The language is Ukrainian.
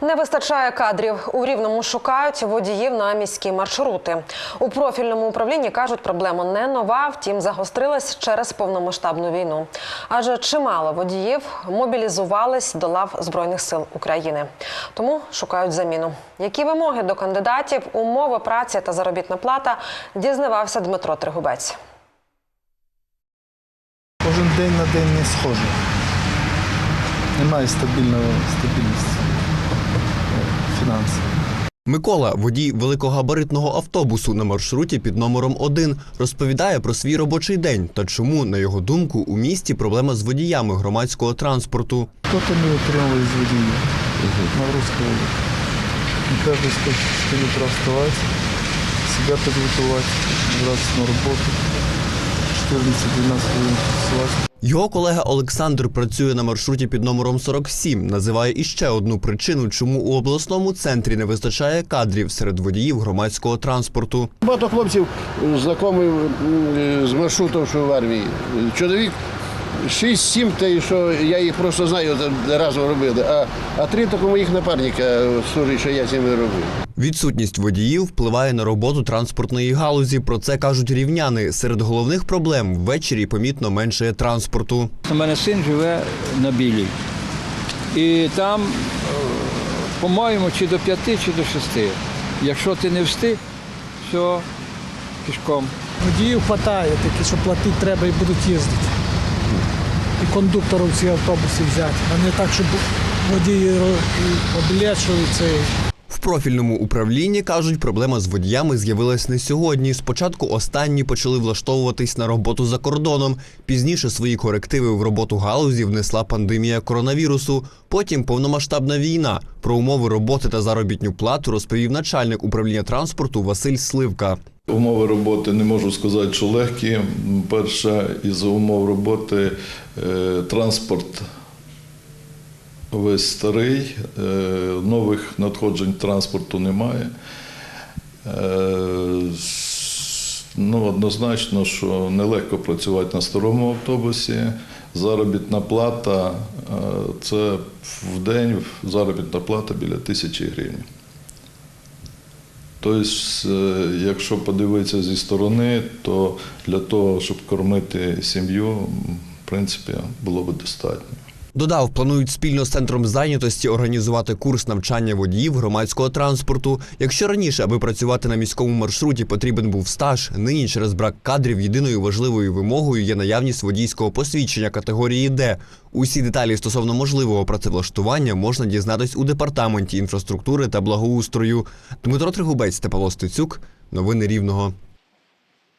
Не вистачає кадрів. У Рівному шукають водіїв на міські маршрути. У профільному управлінні кажуть, проблема не нова, втім загострилась через повномасштабну війну. Адже чимало водіїв мобілізувались до лав Збройних сил України. Тому шукають заміну. Які вимоги до кандидатів, умови праці та заробітна плата дізнавався Дмитро Тригубець. Кожен день на день не схожий. Немає стабільного стабільності фінансів. Микола, водій великогабаритного автобусу на маршруті під номером 1, розповідає про свій робочий день та чому, на його думку, у місті проблема з водіями громадського транспорту. Кто-то не утримывает из водителя. Нагрузка в 4 утра вставать, себя подготовать, браться на работу. 14-12. Його колега Олександр працює на маршруті під номером 47. Називає іще одну причину, чому у обласному центрі не вистачає кадрів серед водіїв громадського транспорту. Багато хлопців знайомий з маршрутом, що в армії. Чоловік 6-7, та й що я їх просто знаю, разом робили. А, а три такого моїх напарника служить, що я з ними робив. Відсутність водіїв впливає на роботу транспортної галузі. Про це кажуть рівняни. Серед головних проблем ввечері помітно меншає транспорту. У мене син живе на білій. І там, е, по-моєму, чи до п'яти, чи до шести. Якщо ти не встиг, все пішком. Водіїв вистачає, такі, що платити треба і будуть їздити. І кондукторів ці автобуси взяти, а не так, щоб водії цей. В профільному управлінні кажуть, проблема з водіями з'явилась не сьогодні. Спочатку останні почали влаштовуватись на роботу за кордоном. Пізніше свої корективи в роботу галузі внесла пандемія коронавірусу. Потім повномасштабна війна. Про умови роботи та заробітню плату розповів начальник управління транспорту Василь Сливка. Умови роботи не можу сказати, що легкі. Перша із умов роботи е, транспорт весь старий, е, нових надходжень транспорту немає. Е, Ну, однозначно, що нелегко працювати на старому автобусі. Заробітна плата це в день заробітна плата біля тисячі гривень. Тобто, е, якщо подивитися зі сторони, то для того, щоб кормити сім'ю, в принципі, було б достатньо. Додав, планують спільно з центром зайнятості організувати курс навчання водіїв громадського транспорту. Якщо раніше, аби працювати на міському маршруті, потрібен був стаж, нині через брак кадрів єдиною важливою вимогою є наявність водійського посвідчення категорії Д. Усі деталі стосовно можливого працевлаштування можна дізнатись у департаменті інфраструктури та благоустрою. Дмитро Тригубець та Стецюк. Новини Рівного.